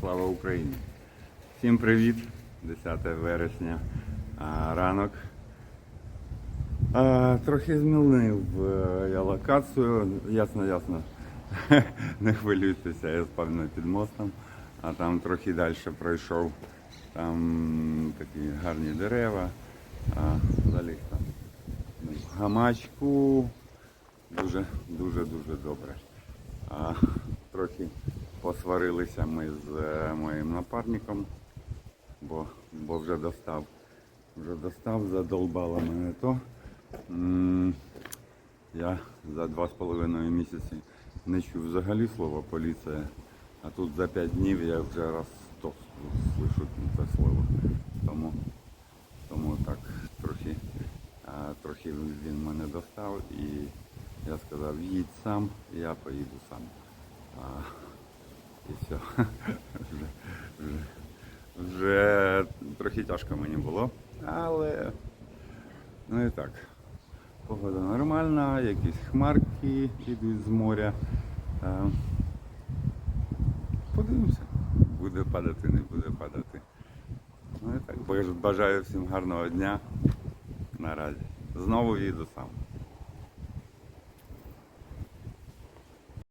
Слава Україні! Всім привіт! 10 вересня ранок. Трохи змінив е, я локацію. Ясно, ясно. Не хвилюйтеся, я спав не під мостом, а там трохи далі пройшов. Там такі гарні дерева. Заліг там в гамачку. Дуже, дуже, дуже добре. А, трохи посварилися ми з е, моїм напарником, бо, бо вже достав. Вже достав, задолбало мене то. Я за два з половиною місяці не чув взагалі слова поліція, а тут за п'ять днів я вже раз сто слышу це слово. Тому, тому так трохи, трохи він мене достав і я сказав, їдь сам, я поїду сам. І все. вже, вже, вже трохи тяжко мені було, але ну і так. Погода нормальна, якісь хмарки йдуть з моря. Е, Подивимося, буде падати, не буде падати. Ну і так, бажаю всім гарного дня. Наразі. Знову їду сам.